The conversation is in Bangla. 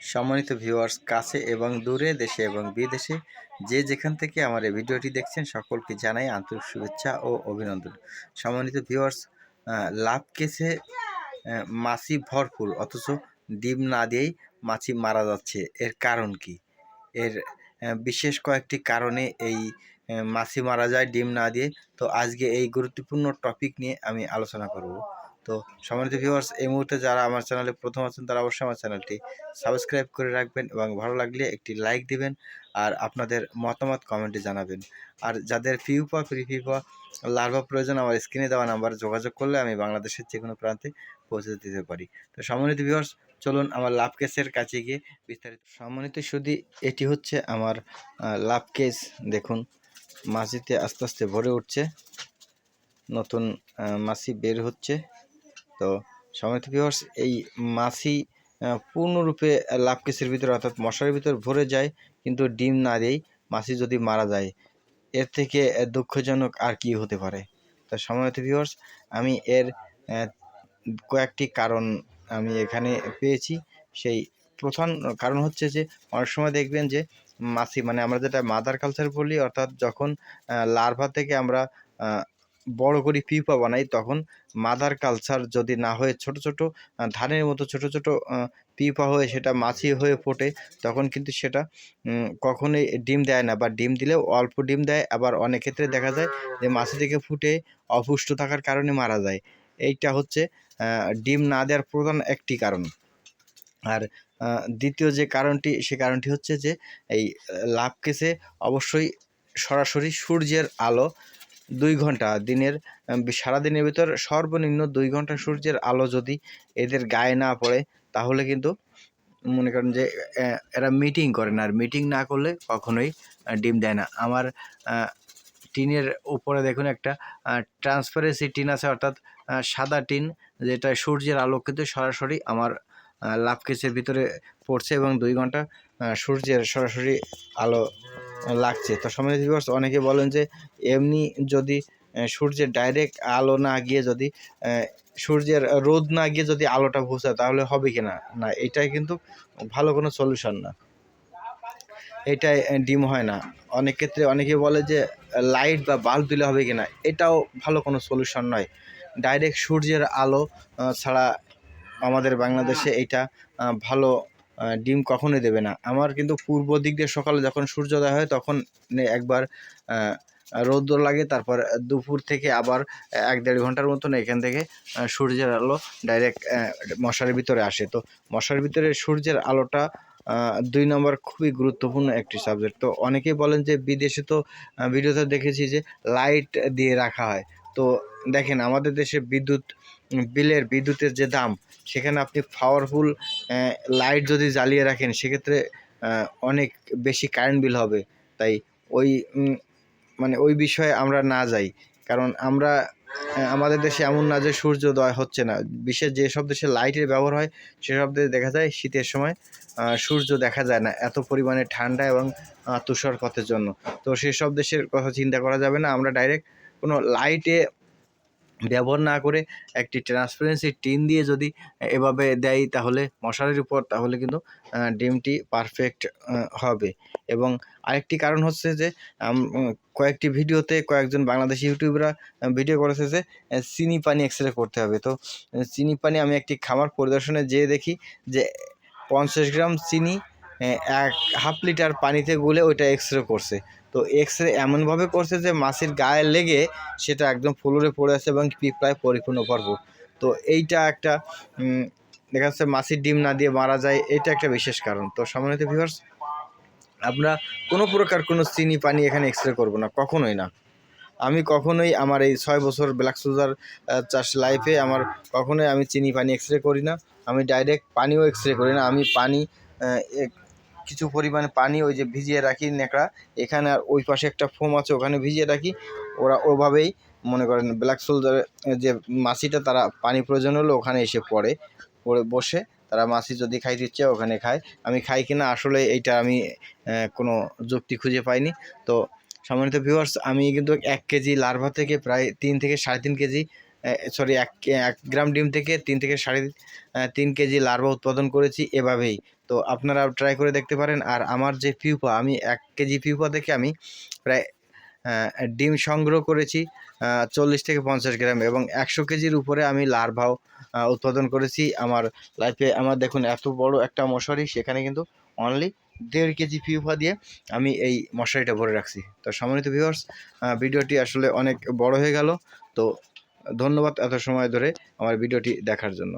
সম্মানিত ভিউয়ার্স কাছে এবং দূরে, দেশে এবং বিদেশে, যে যেখান থেকে আমার এই ভিডিওটি দেখছেন, সকলকে জানাই আন্তরিক শুভেচ্ছা ও অভিনন্দন। সম্মানিত ভিউয়ার্স লাভ কেসে মাছি ভরপুর, অথচ ডিম না দিয়েই মাছি মারা যাচ্ছে। এর কারণ কি? এর বিশেষ কয়েকটি কারণে এই মাছি মারা যায়, ডিম না দিয়ে। তো আজকে এই গুরুত্বপূর্ণ টপিক নিয়ে আমি আলোচনা করব। তো সম্মানিত ভিউয়ার্স এই মুহূর্তে যারা আমার চ্যানেলে প্রথম আছেন, তারা অবশ্যই আমার চ্যানেলটি সাবস্ক্রাইব করে রাখবেন এবং ভালো লাগলে একটি লাইক দিবেন আর আপনাদের মতামত কমেন্টে জানাবেন। আর যাদের ফিউপা ফ্রি ফিউপা লার্ভা প্রয়োজন, আমার স্ক্রিনে দেওয়া নাম্বার যোগাযোগ করলে আমি বাংলাদেশের যে কোনো প্রান্তে পৌঁছে দিতে পারি। তো সম্মানিত ভিউয়ার্স চলুন আমার লাভ কেসের কাছে গিয়ে বিস্তারিত সম্মানিত শুধু এটি হচ্ছে আমার লাভ কেস দেখুন মাছিতে আস্তে আস্তে ভরে উঠছে। নতুন মাছি বের হচ্ছে। তো সম্মানিত ভিউয়ার্স এই মাছি পূর্ণরূপে লাভ কেসের ভিতরে অর্থাৎ মশারির ভিতর ভরে যায়, কিন্তু ডিম না দিয়েই মাছি যদি মারা যায়, এর থেকে দুঃখজনক আর কি হতে পারে? তো সম্মানিত ভিউয়ার্স আমি এর কয়েকটি কারণ আমি এখানে পেয়েছি। সেই প্রধান কারণ হচ্ছে যে, অনেক সময় দেখবেন যে, মাছি মানে আমরা যেটা মাদার কালচার বলি, অর্থাৎ যখন লার্ভা থেকে আমরা বড় করি পিপা বানাই, তখন মাদার কালচার যদি না হয়ে ছোট ছোট ধানের মতো ছোট ছোট পিপা হয়ে সেটা মাছি হয়ে ফোটে, তখন কিন্তু সেটা কখনোই ডিম দেয় না বা ডিম দিলেও অল্প ডিম দেয়। আবার অনেক ক্ষেত্রে দেখা যায় যে মাছি থেকে ফুটে অপুষ্ট থাকার কারণে মারা যায়। এইটা হচ্ছে ডিম না দেওয়ার প্রধান একটি কারণ। আর দ্বিতীয় যে কারণটি, সে কারণটি হচ্ছে যে এই লাভ কেসে অবশ্যই সরাসরি সূর্যের আলো দুই ঘণ্টা। দিনের সারাদিনের ভিতর সর্বনিম্ন দুই ঘণ্টা সূর্যের আলো যদি এদের গায়ে না পড়ে, তাহলে কিন্তু মনে করেন যে এরা মিটিং করে না। আর মিটিং না করলে কখনোই ডিম দেয় না। আমার টিনের উপরে দেখুন একটা ট্রান্সপারেন্সি টিন আছে, অর্থাৎ সাদা টিন, যেটা সূর্যের আলো কিন্তু সরাসরি আমার লাভ কেসের ভিতরে পড়ছে এবং দুই ঘণ্টা সূর্যের সরাসরি আলো লাগছে। তো সময় ভিউয়ার্স অনেকে বলেন যে এমনি যদি সূর্যের ডাইরেক্ট আলো না গিয়ে যদি সূর্যের রোদ না গিয়ে যদি আলোটা পৌঁছায় তাহলে হবে কি না? না, এটাই কিন্তু ভালো কোনো সলিউশন না। এটাই ডিম হয় না। অনেক ক্ষেত্রে অনেকে বলে যে লাইট বা বাল্ব দিলে হবে কি না? এটাও ভালো কোনো সলিউশন নয়। ডাইরেক্ট সূর্যের আলো ছাড়া আমাদের বাংলাদেশে এটা ভালো ডিম কখনোই দেবে না। আমার কিন্তু পূর্ব দিক দিয়ে সকালে যখন সূর্যোদয় হয়, তখন একবার রৌদ্র লাগে, তারপর দুপুর থেকে আবার এক দেড় ঘণ্টার মতন এখান থেকে সূর্যের আলো ডাইরেক্ট মশার ভিতরে আসে। তো মশার ভিতরে সূর্যের আলোটা দুই নম্বর খুবই গুরুত্বপূর্ণ একটি সাবজেক্ট তো অনেকেই বলেন যে, বিদেশে তো ভিডিওতে দেখেছি যে লাইট দিয়ে রাখা হয়। তো দেখেন, আমাদের দেশে বিদ্যুৎ বিলের বিদ্যুতের যে দাম সেখানে আপনি পাওয়ারফুল লাইট যদি জ্বালিয়ে রাখেন সেক্ষেত্রে অনেক বেশি কারেন্ট বিল হবে। তাই ওই মানে ওই বিষয়ে আমরা না যাই। কারণ আমরা আমাদের দেশে এমন না যে সূর্যোদয় হচ্ছে না। বিশেষ যেসব দেশে লাইটের ব্যবহার হয় সেসব দেশে দেখা যায় শীতের সময় সূর্য দেখা যায় না এত পরিমাণে ঠান্ডা এবং আহ, তুষারপাতের জন্য। তো সেসব দেশের কথা চিন্তা করা যাবে না। আমরা ডাইরেক্ট কোনো লাইটে ব্যবহার না করে একটি ট্রান্সপারেন্সি টিন দিয়ে যদি এভাবে দেয় তাহলে মশারির উপর, তাহলে কিন্তু ডিমটি পারফেক্ট হবে। এবং আরেকটি কারণ হচ্ছে যে কয়েকটি ভিডিওতে কয়েকজন বাংলাদেশি ইউটিউবরা ভিডিও করেছে যে চিনি পানি এক্স রে করতে হবে। তো চিনি পানি আমি একটি খামার পরিদর্শনে যেয়ে দেখি যে, পঞ্চাশ গ্রাম চিনি এক, হাফ লিটার পানিতে গুলে ওইটা এক্স রে করছে। তো এক্স রে এমনভাবে করছে যে মাছের গায়ে লেগে সেটা একদম ফ্লোরে পড়ে আছে এবং পিঁপড়ায় পরিপূর্ণ ভরপুর। তো এইটা একটা দেখা যাচ্ছে মাছের ডিম না দিয়ে মারা যায়, এটা একটা বিশেষ কারণ। তো সম্মানিত ভিউয়ার্স আমরা কোনো প্রকার কোনো চিনি পানি এখানে এক্স রে করব না, কখনোই না। আমি কখনোই আমার এই ছয় বছর ব্ল্যাক সুজার চাষ লাইফে আমার কখনোই আমি চিনি পানি এক্স রে করি না। আমি ডাইরেক্ট পানিও এক্স রে করি না। আমি পানি কিছু পরিমাণে পানি ওই যে ভিজিয়ে রাখি নেকড়া এখানে আর ওই পাশে একটা ফোম আছে, ওখানে ভিজিয়ে রাখি। ওরা ওভাবেই মনে করেন ব্ল্যাক সোলজারের যে মাছিটা তারা পানি প্রয়োজন হলে ওখানে এসে পড়ে। পড়ে বসে, তারা মাছি যদি খাইতে ইচ্ছে ওখানে খায়। আমি খাই কিনা আসলে এইটা আমি কোনো যুক্তি খুঁজে পাইনি। তো সম্মানিত ভিউয়ার্স আমি কিন্তু এক কেজি লার্ভা থেকে প্রায় তিন থেকে সাড়ে তিন কেজি সরি এক এক গ্রাম ডিম থেকে তিন থেকে সাড়ে তিন কেজি লার্ভা উৎপাদন করেছি এভাবেই। তো আপনারা ট্রাই করে দেখতে পারেন। আর আমার যে পিউপা আমি এক কেজি পিউপা থেকে আমি প্রায় ডিম সংগ্রহ করেছি চল্লিশ থেকে পঞ্চাশ গ্রাম এবং একশো কেজির উপরে আমি লার্ভাও উৎপাদন করেছি আমার লাইফে আমার দেখুন, এত বড় একটা মশারি, সেখানে কিন্তু অনলি দেড় কেজি পিউপা দিয়ে আমি এই মশারিটা ভরে রাখছি। তো সম্মানিত ভিউয়ার্স ভিডিওটি আসলে অনেক বড় হয়ে গেল। তো ধন্যবাদ এত সময় ধরে আমার ভিডিওটি দেখার জন্য।